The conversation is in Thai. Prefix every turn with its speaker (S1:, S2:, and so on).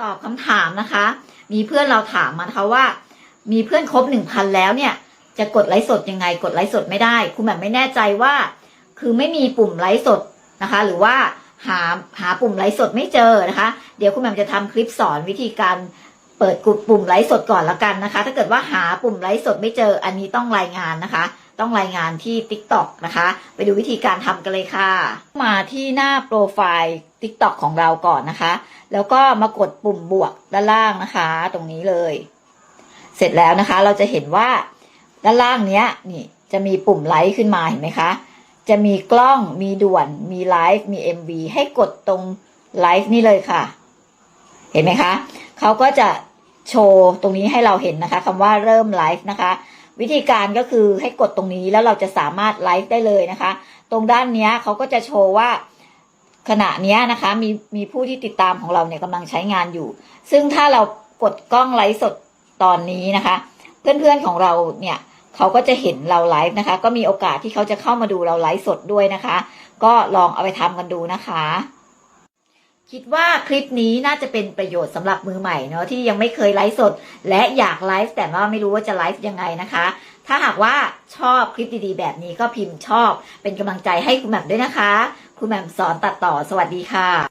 S1: ตอบคำถามนะคะ มีเพื่อนเราถามมานะคะว่า มีเพื่อนครบหนึ่งพันแล้วเนี่ย จะกดไลฟ์สดยังไง กดไลฟ์สดไม่ได้ คุณแบบไม่แน่ใจว่า คือไม่มีปุ่มไลฟ์สดนะคะ หรือว่าหาหาปุ่มไลฟ์สดไม่เจอนะคะ เดี๋ยวคุณแหม่มจะทำคลิปสอนวิธีการ เปิดกดปุ่มไลฟ์สดก่อนละกันนะคะ ถ้าเกิดว่าหาปุ่มไลฟ์สดไม่เจออันนี้ต้องรายงานนะคะ ต้องรายงานที่ TikTok นะคะ ไปดูวิธีการทำกันเลยค่ะ มาที่หน้าโปรไฟล์ TikTok ของเราก่อนนะคะ แล้วก็มากดปุ่มบวกด้านล่างนะคะ ตรงนี้เลย เสร็จแล้วนะคะ เราจะเห็นว่าด้านล่างเนี้ยนี่จะมีปุ่มไลค์ขึ้นมาเห็นไหมคะ จะมีกล้อง มีด่วน มีไลฟ์ มี MV ให้กดตรงไลฟ์นี่เลยค่ะ เห็นไหมคะ เขาก็จะ โชว์ตรงนี้ให้เราเห็นนะคะคำว่าเริ่มไลฟ์นะคะ วิธีการก็คือให้กดตรงนี้แล้วเราจะสามารถไลฟ์ได้เลยนะคะ ตรงด้านนี้เขาก็จะโชว์ว่าขณะนี้นะคะมีมีผู้ที่ติดตามของเราเนี่ยกำลังใช้งานอยู่ ซึ่งถ้าเรากดกล้องไลฟ์สดตอนนี้นะคะ เพื่อนๆของเราเนี่ยเขาก็จะเห็นเราไลฟ์นะคะ ก็มีโอกาสที่เขาจะเข้ามาดูเราไลฟ์สดด้วยนะคะ ก็ลองเอาไปทำกันดูนะคะ คิดว่าคลิปนี้น่าจะเป็นประโยชน์สำหรับมือใหม่เนาะที่ยังไม่เคยไลฟ์สด และอยากไลฟ์แต่ว่าไม่รู้ว่าจะไลฟ์ยังไงนะคะ ถ้าหากว่าชอบคลิปดีๆ แบบนี้ก็พิมพ์ชอบเป็นกำลังใจให้คุณแหม่มด้วยนะคะ คุณแหม่มสอนตัดต่อสวัสดีค่ะ